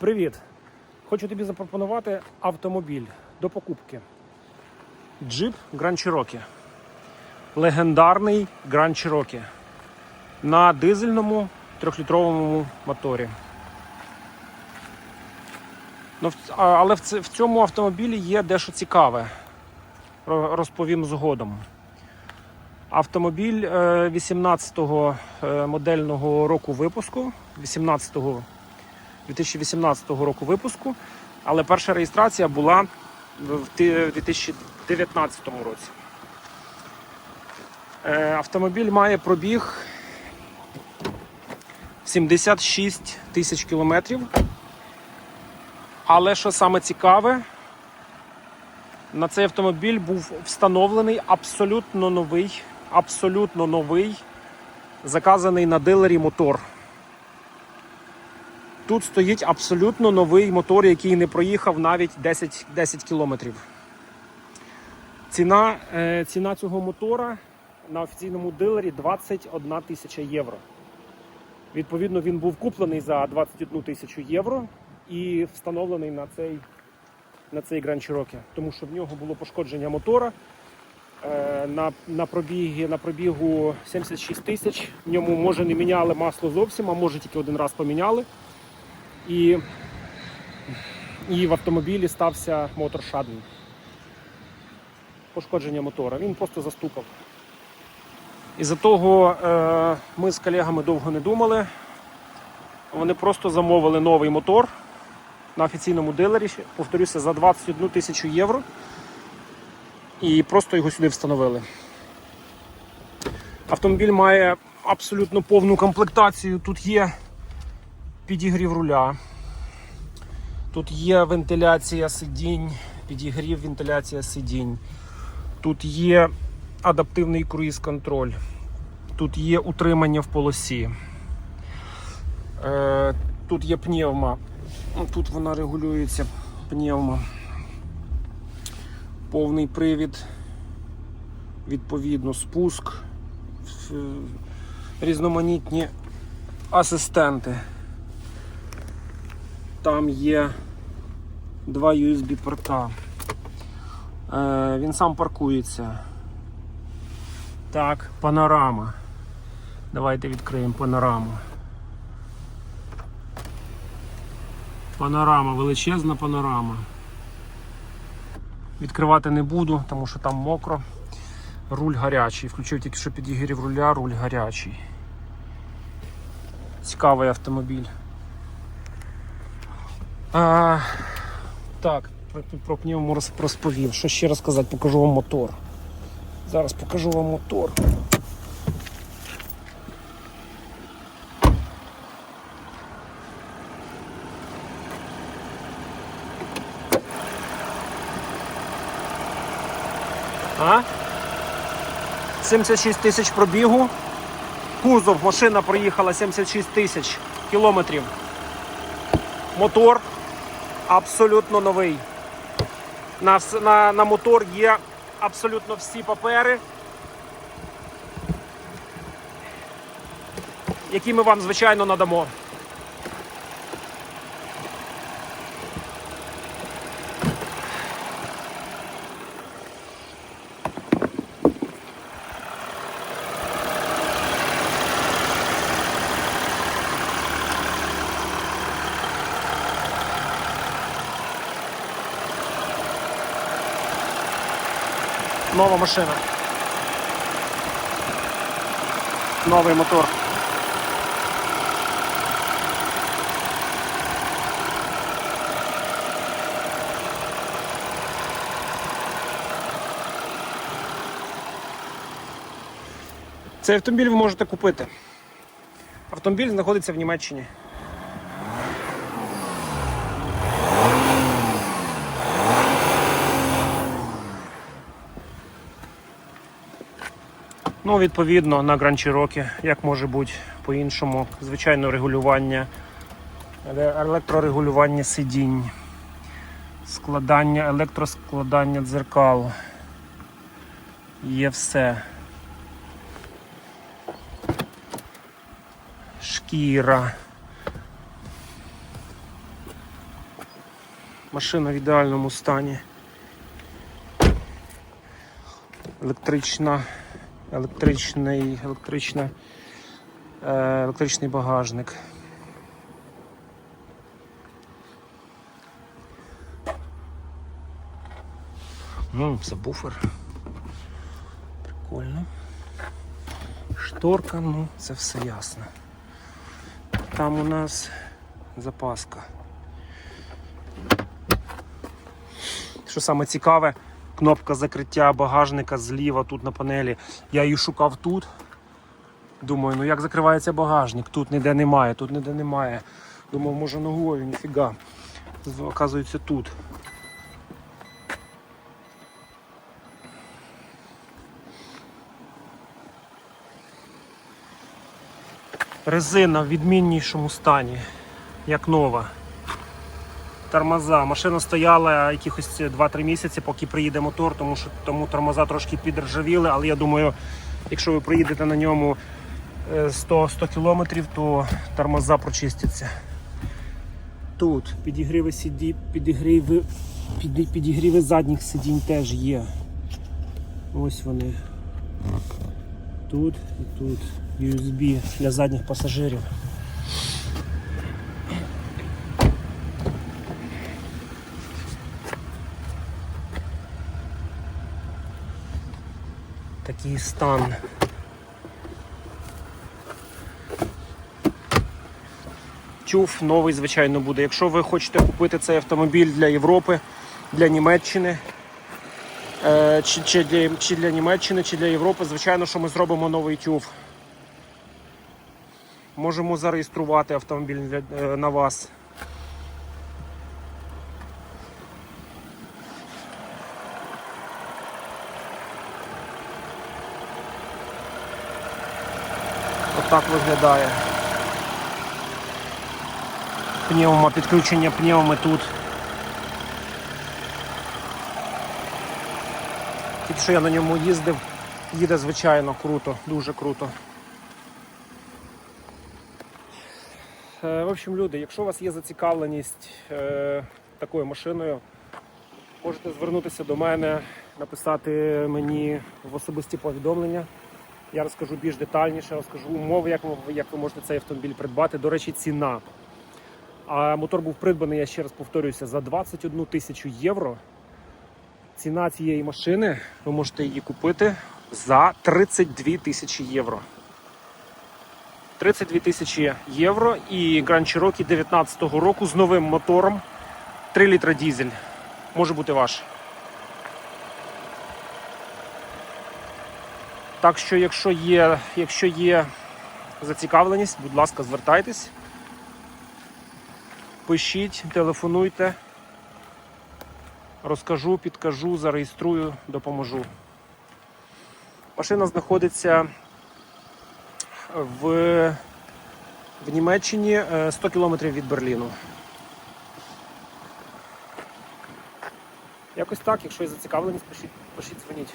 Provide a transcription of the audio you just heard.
Привіт! Хочу тобі запропонувати автомобіль до покупки. Jeep Grand Cherokee. Легендарний Grand Cherokee. На дизельному трьохлітровому моторі. Ну, але в цьому автомобілі є дещо цікаве. Розповім згодом. Автомобіль е, 18-го е, модельного року випуску, 18-го 2018 року випуску, але перша реєстрація була в 2019 році. Е, Автомобіль має пробіг 76 тисяч кілометрів. Але що саме цікаве, на цей автомобіль був встановлений абсолютно новий, абсолютно новий, заказаний на дилері мотор. Тут стоїть абсолютно новий мотор, який не проїхав навіть 10, 10 кілометрів. Ціна, е, ціна цього мотора на офіційному дилері 21 тисяча євро. Відповідно, він був куплений за 21 тисячу євро і встановлений на цей, на цей Grand Cherokee, тому що в нього було пошкодження мотора. Е, На, на, пробігі, на пробігу 76 тисяч. В ньому може не міняли масло зовсім, а може тільки один раз поміняли. І, і в автомобілі стався мотор шадний. Пошкодження мотора. Він просто застукав. Із-за того е, ми з колегами довго не думали. Вони просто замовили новий мотор на офіційному дилері, повторюся, за 21 тисячу євро. І просто його сюди встановили. Автомобіль має абсолютно повну комплектацію. Тут є підігрів руля. Тут є вентиляція сидінь, підігрів, вентиляція сидінь. Тут є адаптивний круїз-контроль. Тут є утримання в полосі. Е, тут є пневма. Ну, Тут вона регулюється пневма. Повний привід, відповідно, спуск, різноманітні асистенти. Там є два USB порта. Е, він сам паркується. Так, панорама. Давайте відкриємо панораму. Панорама, величезна панорама. Відкривати не буду, тому що там мокро. Руль гарячий. Включив тільки що підігрів руля, руль гарячий. Цікавий автомобіль. А, так, про, про пневму розповів. Що ще розказати? Покажу вам мотор. Зараз покажу вам мотор. А? 76 тисяч пробігу. Кузов, машина проїхала 76 тисяч кілометрів. Мотор абсолютно новий. На, на, на мотор є абсолютно всі папери, які ми вам, звичайно, надамо. Нова машина. Новий мотор. Цей автомобіль ви можете купити. Автомобіль знаходиться в Німеччині. Ну, відповідно, на Grand Cherokee, як може бути по-іншому, звичайно, регулювання, електрорегулювання сидінь, складання, електроскладання дзеркал. Є все. Шкіра. Машина в ідеальному стані. Електрична, електричний, електрична, е, електричний багажник. Ну, це буфер. Прикольно. Шторка, ну, це все ясно. Там у нас запаска. Що саме цікаве, кнопка закриття багажника зліва тут на панелі. Я її шукав тут. Думаю, ну як закривається багажник? Тут ніде немає, тут ніде немає. Думав, може ногою, ніфіга. Оказується тут. Резина в відміннішому стані, як нова. Тормоза. Машина стояла якихось 2-3 місяці, поки приїде мотор, тому що тому тормоза трошки підржавіли, але я думаю, якщо ви приїдете на ньому е, 100-100 кілометрів, то тормоза прочистяться. Тут підігріви сиді, підігріви, під, підігріви задніх сидінь теж є. Ось вони. Тут і тут. USB для задніх пасажирів. Такий стан. Тюф новий, звичайно, буде. Якщо ви хочете купити цей автомобіль для Європи, для Німеччини, е, чи, чи, для, чи для Німеччини, чи для Європи, звичайно, що ми зробимо новий тюф. Можемо зареєструвати автомобіль для- е, на вас. Отак виглядає. Пневма, підключення пневми тут. Тільки що я на ньому їздив, їде звичайно круто, дуже круто. Е, В общем, люди, якщо у вас є зацікавленість е, такою машиною, можете звернутися до мене, написати мені в особисті повідомлення. Я розкажу більш детальніше, розкажу умови, як ви, як ви можете цей автомобіль придбати. До речі, ціна. А мотор був придбаний, я ще раз повторююся, за 21 тисячу євро. Ціна цієї машини, ви можете її купити за 32 тисячі євро. 32 тисячі євро і Grand Cherokee 19 року з новим мотором 3 літра дізель. Може бути ваш. Так що, якщо є, якщо є зацікавленість, будь ласка, звертайтесь. Пишіть, телефонуйте. Розкажу, підкажу, зареєструю, допоможу. Машина знаходиться в, в Німеччині е, 100 кілометрів від Берліну. Якось так, якщо є зацікавленість, пишіть, пишіть, дзвоніть.